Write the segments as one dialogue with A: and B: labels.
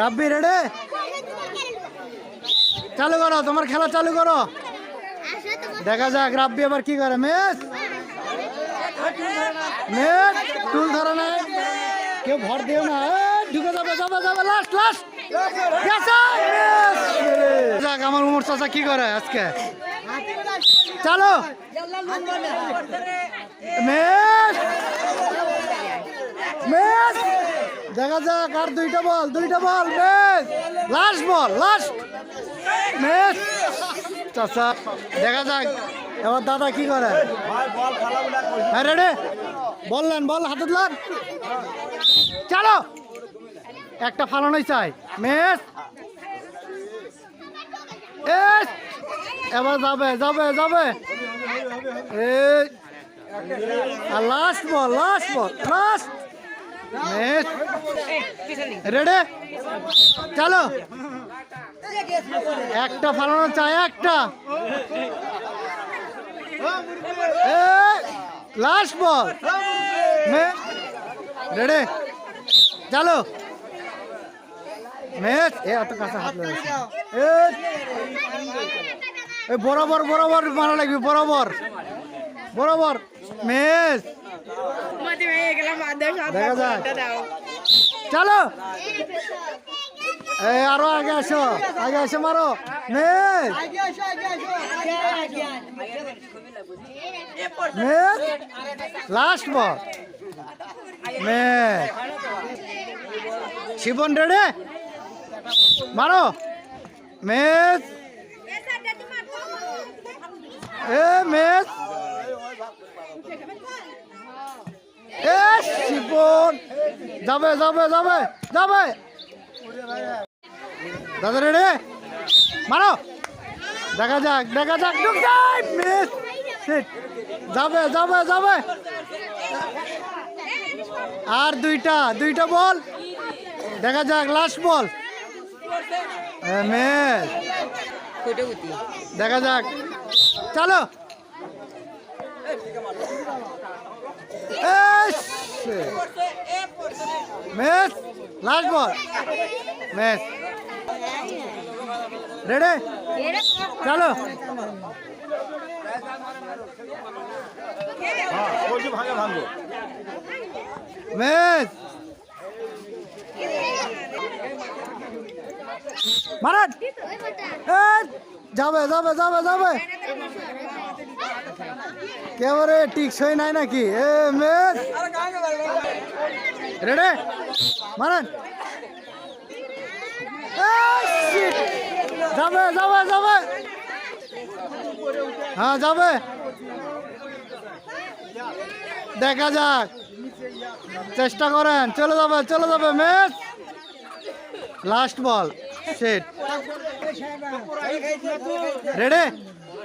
A: রাব্বি রেডে চালু করো, তোমার খেলা চালু করো। দেখা যাক, রাব্বি আবার কি করে মেস মেস টুল ধরে না। কেউ ভর দিও না। ঢুকে যাবে যাবে যাবে লাস্ট লাস্ট যাক, আমার উমর চাচা কি করে আজকে। চালো। মেস দেখা যাক, আর দুইটা বল দুইটা ball, miss. Last ball, last. Miss. চাচা, দেখা যাক। এবার দাদা কি করে? হ্যাঁ রেডি বললেন বল, হাতে দিলেন চলো। একটা ফালানোই চাই। এস। এবার যাবে যাবে যাবে। এই। Last ball last ball, last. Ready চলো একটা ফালানো চাই একটা লাস্ট বল রেডি চলো মেস এ এত কাছে হাত এ বরাবর বরাবর মারা লাগবে বরাবর বরাবর যাক চলো। এই আরও আগে আসো আগে এসে মারো। Miss miss last ball miss Shivan রেডে? মারো। মেস এ মেস এ শিবন যাবে যাবে যাবে যাবে। দাদা রেডে মারো। দেখা যাক দেখা যাক। যাবে যাবে যাবে। আর দুইটা দুইটা বল। দেখা যাক লাস্ট বল দেখা যাক। চলো। Miss last ball miss. Ready চলো। মিস। মারান। যাবে যাবে যাবে যাবে। কেবারে টিকসই নাই নাকি? এ, মিস! রেডি? মারান। যাবে যাবে যাবে। হ্যাঁ যাবে। দেখা যাক। চেষ্টা করেন। চলে যাবে চলে যাবে match last ball set ready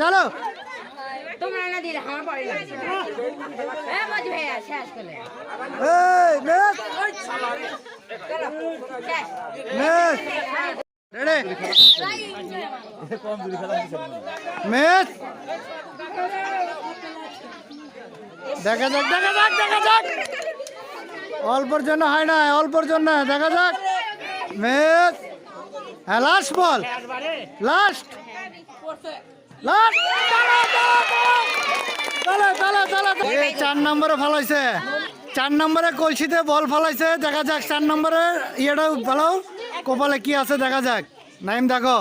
A: চলো।
B: তোমরা না দিলে আমার পরে না হ্যাঁ মজ ভাইয়া শেষ করলে।
A: এই ম্যাচ দেখা যাক দেখা যাক দেখা যাক। অল্পর জন্য হয় না অল্পর জন্য। দেখা যাক। ম্যাচ হ্যাঁ লাস্ট বল। লাস্ট লাস্ট চার নম্বরে ফালাইছে চার নম্বরে কলসিতে বল ফালাইছে দেখা যাক চার নম্বরে ইয়েটা ফালাও কপালে কি আছে দেখা যাক। নাইম দেখো।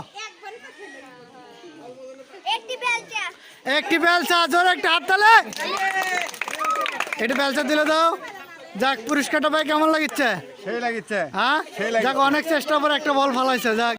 C: একটি বেলচা
A: একটি জোর একটা হাত তালে। এটি বেলচা দিলে দাও। যাক পুরস্কারটা পাই কেমন লাগিচ্ছে?
D: সেই লাগিচ্ছে।
A: হ্যাঁ? যাক অনেক চেষ্টা করে একটা বল ফালাইছে যাক।